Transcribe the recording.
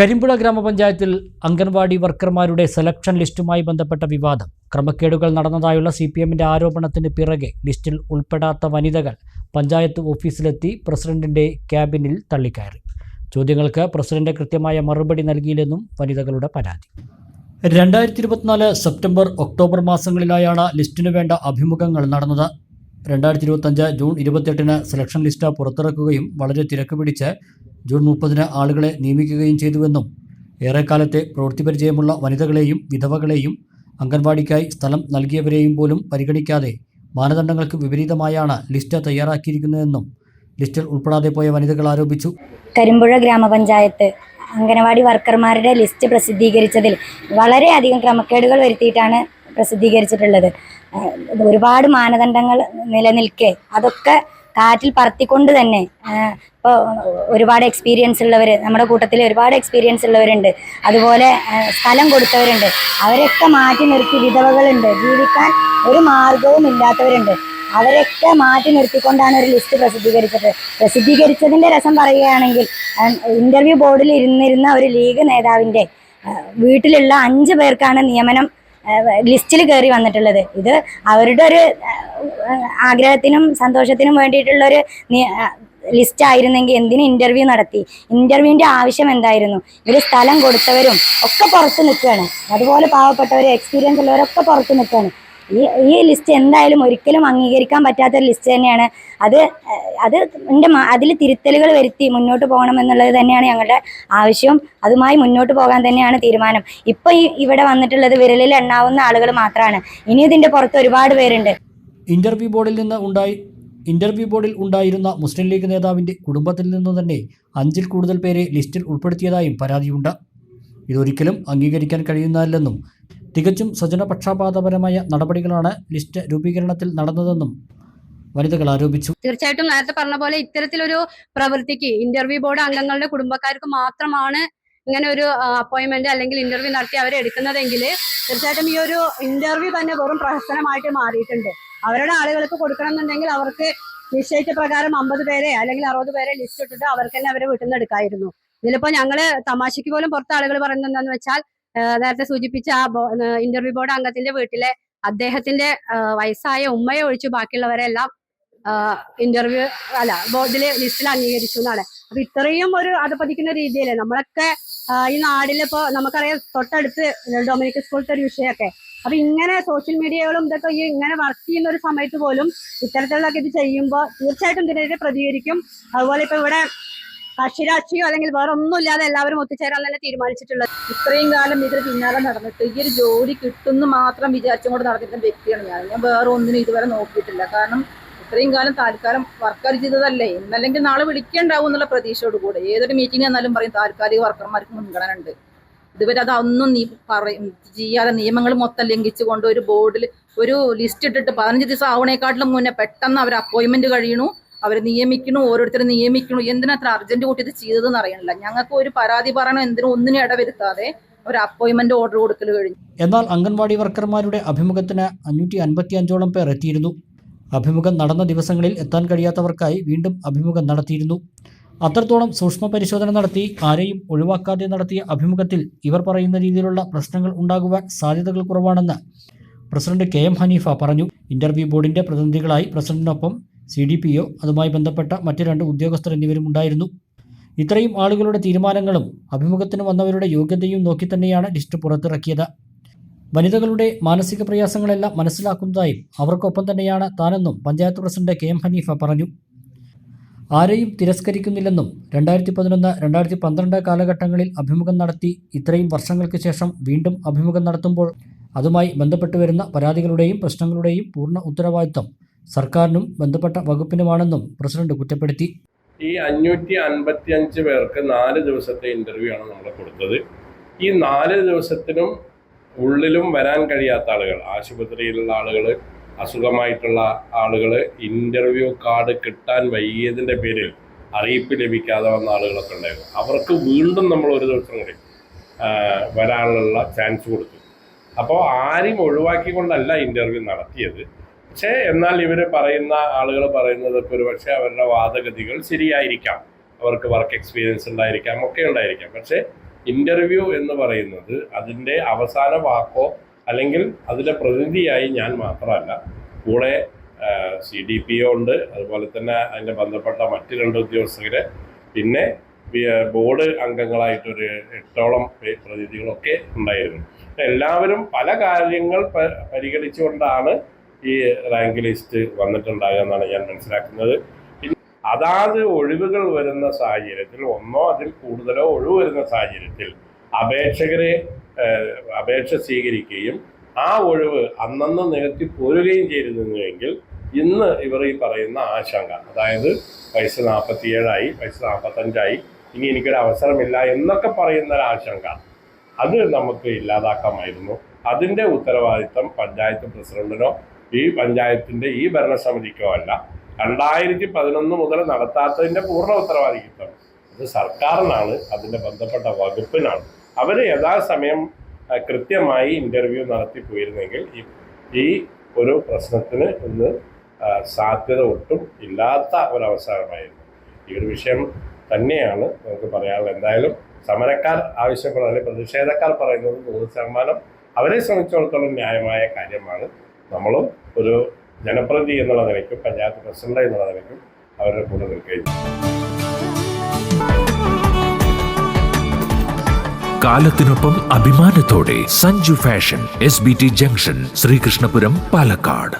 കരിമ്പുഴ ഗ്രാമപഞ്ചായത്തിൽ അംഗൻവാടി വർക്കർമാരുടെ സെലക്ഷൻ ലിസ്റ്റുമായി ബന്ധപ്പെട്ട വിവാദം. ക്രമക്കേടുകൾ നടന്നതായുള്ള സി പി എമ്മിന്റെ ആരോപണത്തിന് പിറകെ ലിസ്റ്റിൽ ഉൾപ്പെടാത്ത വനിതകൾ പഞ്ചായത്ത് ഓഫീസിലെത്തി പ്രസിഡന്റിന്റെ ക്യാബിനിൽ തള്ളിക്കയറി. ചോദ്യങ്ങൾക്ക് പ്രസിഡന്റ് കൃത്യമായ മറുപടി നൽകിയില്ലെന്നും വനിതകളുടെ പരാതി. രണ്ടായിരത്തി ഇരുപത്തിനാല് സെപ്റ്റംബർ ഒക്ടോബർ മാസങ്ങളിലായാണ് ലിസ്റ്റിനു വേണ്ട അഭിമുഖങ്ങൾ നടന്നത്. രണ്ടായിരത്തി ഇരുപത്തഞ്ച് ജൂൺ ഇരുപത്തെട്ടിന് സെലക്ഷൻ ലിസ്റ്റ് പുറത്തിറക്കുകയും വളരെ തിരക്ക് പിടിച്ച് ജൂൺ മുപ്പതിന് ആളുകളെ നിയമിക്കുകയും ചെയ്തുവെന്നും ഏറെക്കാലത്തെ പ്രവൃത്തി പരിചയമുള്ള വനിതകളെയും വിധവകളെയും അംഗൻവാടിക്കായി സ്ഥലം നൽകിയവരെയും പോലും പരിഗണിക്കാതെ മാനദണ്ഡങ്ങൾക്ക് വിപരീതമായാണ് ലിസ്റ്റ് തയ്യാറാക്കിയിരിക്കുന്നതെന്നും ലിസ്റ്റിൽ ഉൾപ്പെടാതെ പോയ വനിതകൾ ആരോപിച്ചു. കരിമ്പുഴ ഗ്രാമപഞ്ചായത്ത് അംഗനവാടി വർക്കർമാരുടെ ലിസ്റ്റ് പ്രസിദ്ധീകരിച്ചതിൽ വളരെയധികം ക്രമക്കേടുകൾ വരുത്തിയിട്ടാണ് പ്രസിദ്ധീകരിച്ചിട്ടുള്ളത്. ഒരുപാട് മാനദണ്ഡങ്ങൾ നിലനിൽക്കെ അതൊക്കെ കാറ്റിൽ പറത്തിക്കൊണ്ട് തന്നെ ഇപ്പോൾ ഒരുപാട് എക്സ്പീരിയൻസ് ഉള്ളവർ നമ്മുടെ കൂട്ടത്തിൽ ഒരുപാട് എക്സ്പീരിയൻസ് ഉള്ളവരുണ്ട്. അതുപോലെ സ്ഥലം കൊടുത്തവരുണ്ട്. അവരൊക്കെ മാറ്റി നിർത്തി വിധവകളുണ്ട്. ജീവിക്കാൻ ഒരു മാർഗവും ഇല്ലാത്തവരുണ്ട്. അവരൊക്കെ മാറ്റി നിർത്തിക്കൊണ്ടാണ് ഒരു ലിസ്റ്റ് പ്രസിദ്ധീകരിച്ചത്. പ്രസിദ്ധീകരിച്ചതിന്റെ രസം പറയുകയാണെങ്കിൽ ഇന്റർവ്യൂ ബോർഡിൽ ഇരുന്നിരുന്ന ഒരു ലീഗ് നേതാവിന്റെ വീട്ടിലുള്ള അഞ്ച് പേർക്കാണ് നിയമനം ലിസ്റ്റിൽ കയറി വന്നിട്ടുള്ളത്. ഇത് അവരുടെ ഒരു ആഗ്രഹത്തിനും സന്തോഷത്തിനും വേണ്ടിയിട്ടുള്ളൊരു ലിസ്റ്റ് ആയിരുന്നെങ്കിൽ എന്തിനു ഇന്റർവ്യൂ നടത്തി? ഇന്റർവ്യൂവിന്റെ ആവശ്യം എന്തായിരുന്നു? ഇവർ സ്ഥലം കൊടുത്തവരും ഒക്കെ പുറത്ത് നിൽക്കുകയാണ്. അതുപോലെ പാവപ്പെട്ടവർ എക്സ്പീരിയൻസ് ഉള്ളവരൊക്കെ പുറത്ത് നിൽക്കുകയാണ്. ഈ ഈ ലിസ്റ്റ് എന്തായാലും ഒരിക്കലും അംഗീകരിക്കാൻ പറ്റാത്തൊരു ലിസ്റ്റ് തന്നെയാണ്. അത് അത് എന്റെ അതിൽ തിരുത്തലുകൾ വരുത്തി മുന്നോട്ട് പോകണം എന്നുള്ളത് തന്നെയാണ് ഞങ്ങളുടെ ആവശ്യം അതുമായി മുന്നോട്ട് പോകാൻ തന്നെയാണ് തീരുമാനം. ഇപ്പം ഈ ഇവിടെ വന്നിട്ടുള്ളത് വിരലിൽ എണ്ണാവുന്ന ആളുകൾ മാത്രമാണ് ഇനി ഇതിന്റെ പുറത്ത് ഒരുപാട് പേരുണ്ട്. ഇന്റർവ്യൂ ബോർഡിൽ നിന്ന് ഉണ്ടായി ഇന്റർവ്യൂ ബോർഡിൽ ഉണ്ടായിരുന്ന മുസ്ലിം ലീഗ് നേതാവിന്റെ കുടുംബത്തിൽ നിന്ന് തന്നെ അഞ്ചിൽ കൂടുതൽ പേരെ ലിസ്റ്റിൽ ഉൾപ്പെടുത്തിയതായും പരാതിയുണ്ട്. ഇതൊരിക്കലും അംഗീകരിക്കാൻ കഴിയുന്നതല്ലെന്നും തികച്ചും സ്വജനപക്ഷപാതപരമായ നടപടികളാണ് ലിസ്റ്റ് രൂപീകരണത്തിൽ നടന്നതെന്നും വനിതകൾ ആരോപിച്ചു. തീർച്ചയായിട്ടും നേരത്തെ പറഞ്ഞ പോലെ ഇത്തരത്തിലൊരു പ്രവൃത്തിക്ക് ഇന്റർവ്യൂ ബോർഡ് അംഗങ്ങളുടെ കുടുംബക്കാർക്ക് മാത്രമാണ് ഇങ്ങനെ ഒരു അപ്പോയിന്റ്മെന്റ് അല്ലെങ്കിൽ ഇന്റർവ്യൂ നടത്തി അവരെ എടുക്കുന്നതെങ്കിൽ തീർച്ചയായിട്ടും ഈ ഒരു ഇന്റർവ്യൂ തന്നെ വെറും പ്രഹസനമായിട്ട് മാറിയിട്ടുണ്ട്. അവരുടെ ആളുകൾക്ക് കൊടുക്കണം എന്നുണ്ടെങ്കിൽ അവർക്ക് നിശ്ചയിച്ച പ്രകാരം അമ്പത് പേരെ അല്ലെങ്കിൽ അറുപത് പേരെ ലിസ്റ്റ് ഇട്ടിട്ട് അവർക്ക് തന്നെ അവരെ വീട്ടിൽ നിന്ന് എടുക്കായിരുന്നു. ഇതിലിപ്പോ ഞങ്ങൾ തമാശയ്ക്ക് പോലും പുറത്ത് ആളുകൾ പറയുന്നത് എന്താണെന്ന് വെച്ചാൽ നേരത്തെ സൂചിപ്പിച്ച ആ ഇന്റർവ്യൂ ബോർഡ് അംഗത്തിന്റെ വീട്ടിലെ അദ്ദേഹത്തിന്റെ വയസ്സായ ഉമ്മയെ ഒഴിച്ച് ബാക്കിയുള്ളവരെല്ലാം ഇന്റർവ്യൂ അല്ല ബോർഡിലെ ലിസ്റ്റിൽ അംഗീകരിച്ചു എന്നാണ്. അപ്പൊ ഇത്രയും ഒരു അധപതിക്കുന്ന രീതിയിൽ നമ്മളൊക്കെ ഈ നാടിലിപ്പോ നമുക്കറിയാം തൊട്ടടുത്ത് ഡൊമിനിക് സ്കൂളത്തെ ഒരു വിഷയമൊക്കെ. അപ്പൊ ഇങ്ങനെ സോഷ്യൽ മീഡിയകളും ഇതൊക്കെ ഈ ഇങ്ങനെ വർക്ക് ചെയ്യുന്ന ഒരു സമയത്ത് പോലും ഇത്തരത്തിലുള്ളൊക്കെ ഇത് ചെയ്യുമ്പോൾ തീർച്ചയായിട്ടും ഇതിനെതിരെ പ്രതികരിക്കും. അതുപോലെ ഇപ്പൊ ഇവിടെ കക്ഷി രാഷ്ട്രീയോ അല്ലെങ്കിൽ വേറെ ഒന്നുമില്ലാതെ എല്ലാവരും ഒത്തുചേരാൻ തന്നെ തീരുമാനിച്ചിട്ടുള്ളത്. ഇത്രയും കാലം ഇതിന് പിന്നാലെ നടന്നിട്ട് ഈ ഒരു ജോലി കിട്ടുമെന്ന് മാത്രം വിചാരിച്ചും കൊണ്ട് നടന്നിരുന്ന വ്യക്തിയാണ് ഞാൻ. ഞാൻ വേറെ ഒന്നിനും ഇതുവരെ നോക്കിയിട്ടില്ല. കാരണം ഇത്രയും കാലം താൽക്കാലം വർക്കർ ചെയ്തതല്ലേ? ഇന്നല്ലെങ്കിൽ നാളെ വിളിക്കേണ്ടാവും എന്നുള്ള പ്രതീക്ഷയോട് കൂടെ. ഏതൊരു മീറ്റിംഗ് എന്നാലും പറയും താൽക്കാലിക വർക്കർമാർക്ക് മുൻഗണന ഉണ്ട് ഇതുവരെ അതൊന്നും നീ പറയും ചെയ്യാതെ നിയമങ്ങൾ മൊത്തം ലംഘിച്ചുകൊണ്ട് ഒരു ബോർഡിൽ ഒരു ലിസ്റ്റ് ഇട്ടിട്ട് പതിനഞ്ച് ദിവസം ആവണേക്കാട്ടിലും മുന്നേ പെട്ടെന്ന് അവർ അപ്പോയിൻമെന്റ് കഴിയണു. അവരെ നിയമിക്കണോ ഓരോരുത്തരെ നിയമിക്കണോ എന്തിനാ അത്ര അർജന്റ് കൂട്ടി ഇത് ചെയ്തതെന്ന് അറിയണില്ല. ഞങ്ങൾക്ക് ഒരു പരാതി പറയണോ എന്തിനും ഒന്നിനും ഇടവരുത്താതെ ഒരു അപ്പോയിന്റ്മെന്റ് ഓർഡർ കൊടുക്കൽ കഴിഞ്ഞു. എന്നാൽ അംഗൻവാടി വർക്കർമാരുടെ അഭിമുഖത്തിന് അഞ്ഞൂറ്റി അൻപത്തി അഞ്ചോളം പേർ എത്തിയിരുന്നു. അഭിമുഖം നടന്ന ദിവസങ്ങളിൽ എത്താൻ കഴിയാത്തവർക്കായി വീണ്ടും അഭിമുഖം നടത്തിയിരുന്നു. അത്രത്തോളം സൂക്ഷ്മ പരിശോധന നടത്തി ആരെയും ഒഴിവാക്കാതെ നടത്തിയ അഭിമുഖത്തിൽ ഇവർ പറയുന്ന രീതിയിലുള്ള പ്രശ്നങ്ങൾ ഉണ്ടാകുവാൻ സാധ്യതകൾ കുറവാണെന്ന് പ്രസിഡന്റ് കെ എം ഹനീഫ പറഞ്ഞു. ഇന്റർവ്യൂ ബോർഡിന്റെ പ്രതിനിധികളായി പ്രസിഡന്റിനൊപ്പം സി ഡി പി ഒ അതുമായി ബന്ധപ്പെട്ട മറ്റു രണ്ട് ഉദ്യോഗസ്ഥർ എന്നിവരും ഉണ്ടായിരുന്നു. ഇത്രയും ആളുകളുടെ തീരുമാനങ്ങളും അഭിമുഖത്തിന് വന്നവരുടെ യോഗ്യതയും നോക്കി തന്നെയാണ് ലിസ്റ്റ് പുറത്തിറക്കിയത്. വനിതകളുടെ മാനസിക പ്രയാസങ്ങളെല്ലാം മനസ്സിലാക്കുന്നതായും അവർക്കൊപ്പം തന്നെയാണ് താനെന്നും panchayat president K M Haneefa പറഞ്ഞു. ആരെയും തിരസ്കരിക്കുന്നില്ലെന്നും രണ്ടായിരത്തി പതിനൊന്ന് രണ്ടായിരത്തി പന്ത്രണ്ട് കാലഘട്ടങ്ങളിൽ അഭിമുഖം നടത്തി ഇത്രയും വർഷങ്ങൾക്ക് ശേഷം വീണ്ടും അഭിമുഖം നടത്തുമ്പോൾ അതുമായി ബന്ധപ്പെട്ട് വരുന്ന പരാതികളുടെയും പ്രശ്നങ്ങളുടെയും പൂർണ ഉത്തരവാദിത്വം സർക്കാരിനും ബന്ധപ്പെട്ട വകുപ്പിനുമാണെന്നും പ്രസിഡന്റ് കുറ്റപ്പെടുത്തി. ഈ അഞ്ഞൂറ്റി അൻപത്തി അഞ്ച് പേർക്ക് നാല് ദിവസത്തെ ഇന്റർവ്യൂ ആണ് നമ്മൾ കൊടുത്തത്. ഈ നാല് ദിവസത്തിനും ഉള്ളിലും വരാൻ കഴിയാത്ത ആളുകൾ ആശുപത്രിയിലുള്ള ആളുകൾ അസുഖമായിട്ടുള്ള ആളുകൾ ഇന്റർവ്യൂ കാർഡ് കിട്ടാൻ വൈകിയതിന്റെ പേരിൽ അറിയിപ്പ് ലഭിക്കാതെ വന്ന ആളുകളൊക്കെ ഉണ്ടായിരുന്നു. അവർക്ക് വീണ്ടും നമ്മൾ ഒരു ദിവസം കൂടി വരാനുള്ള ചാൻസ് കൊടുത്തു. അപ്പോൾ ആരെയും ഒഴിവാക്കിക്കൊണ്ടല്ല ഇന്റർവ്യൂ നടത്തിയത്. പക്ഷേ എന്നാൽ ഇവർ പറയുന്ന ആളുകൾ പറയുന്നതൊക്കെ ഒരു പക്ഷേ അവരുടെ വാദഗതികൾ ശരിയായിരിക്കാം. അവർക്ക് വർക്ക് എക്സ്പീരിയൻസ് ഉണ്ടായിരിക്കാം ഒക്കെ ഉണ്ടായിരിക്കാം. പക്ഷേ ഇന്റർവ്യൂ എന്ന് പറയുന്നത് അതിന്റെ അവസാന വാക്കോ അല്ലെങ്കിൽ അതിന്റെ പ്രതിനിധിയായി ഞാൻ മാത്രമല്ല കൂടെ സി ഡി പി ഒ ഉണ്ട് അതുപോലെ തന്നെ അതിന്റെ ബന്ധപ്പെട്ട മറ്റ് രണ്ട് ഉദ്യോഗസ്ഥർ പിന്നെ ബോർഡ് അംഗങ്ങളായിട്ടൊരു എട്ടോളം പ്രതിനിധികളൊക്കെ ഉണ്ടായിരുന്നു. എല്ലാവരും പല കാര്യങ്ങൾ പരിഗണിച്ചുകൊണ്ടാണ് ഈ റാങ്ക് ലിസ്റ്റ് വന്നിട്ടുണ്ടാകുക എന്നാണ് ഞാൻ മനസ്സിലാക്കുന്നത്. അതാത് ഒഴിവുകൾ വരുന്ന സാഹചര്യത്തിൽ ഒന്നോ അതിൽ കൂടുതലോ ഒഴിവ് വരുന്ന സാഹചര്യത്തിൽ അപേക്ഷകരെ അപേക്ഷ സ്വീകരിക്കുകയും ആ ഒഴിവ് അന്നന്ന് നികത്തി പോരുകയും ചെയ്തിരുന്നുവെങ്കിൽ ഇന്ന് ഇവർ ഈ പറയുന്ന ആശങ്ക അതായത് വയസ്സ് നാൽപ്പത്തിയേഴായി വയസ്സ് നാൽപ്പത്തഞ്ചായി ഇനി എനിക്കൊരു അവസരമില്ല എന്നൊക്കെ പറയുന്ന ഒരു ആശങ്ക അത് നമുക്ക് ഇല്ലാതാക്കാമായിരുന്നു. അതിന്റെ ഉത്തരവാദിത്തം പഞ്ചായത്ത് പ്രസിഡന്റിനോ ഈ പഞ്ചായത്തിന്റെ ഈ ഭരണസമിതിക്കോ അല്ല രണ്ടായിരത്തി പതിനൊന്ന് മുതൽ നടത്താത്തതിന്റെ പൂർണ ഉത്തരവാദിത്വം. അത് സർക്കാരിനാണ് അതിന്റെ ബന്ധപ്പെട്ട വകുപ്പിനാണ്. അവർ യഥാസമയം കൃത്യമായി ഇന്റർവ്യൂ നടത്തി പോയിരുന്നെങ്കിൽ ഈ ഒരു പ്രശ്നത്തിന് ഇന്ന് സാധ്യത ഒട്ടും ഇല്ലാത്ത ഒരവസരമായിരുന്നു. ഈ ഒരു വിഷയം തന്നെയാണ് നമുക്ക് പറയാനുള്ളത്. എന്തായാലും സമരക്കാർ ആവശ്യപ്പെടുന്നത് പ്രതിഷേധക്കാർ പറയുന്നത് നൂറ് ശതമാനം അവരെ സംബന്ധിച്ചിടത്തോളം ന്യായമായ കാര്യമാണ്. നമ്മളും ഒരു ജനപ്രതി എന്നുള്ള നിലയ്ക്കും പഞ്ചായത്ത് പ്രസിഡന്റ് എന്നുള്ള നിലയ്ക്കും അവരുടെ കൂടെ നിൽക്കുകയും കാലത്തിനൊപ്പം അഭിമാനത്തോടെ Sanju fashion S B T junction Sreekrishnapuram Palakkad.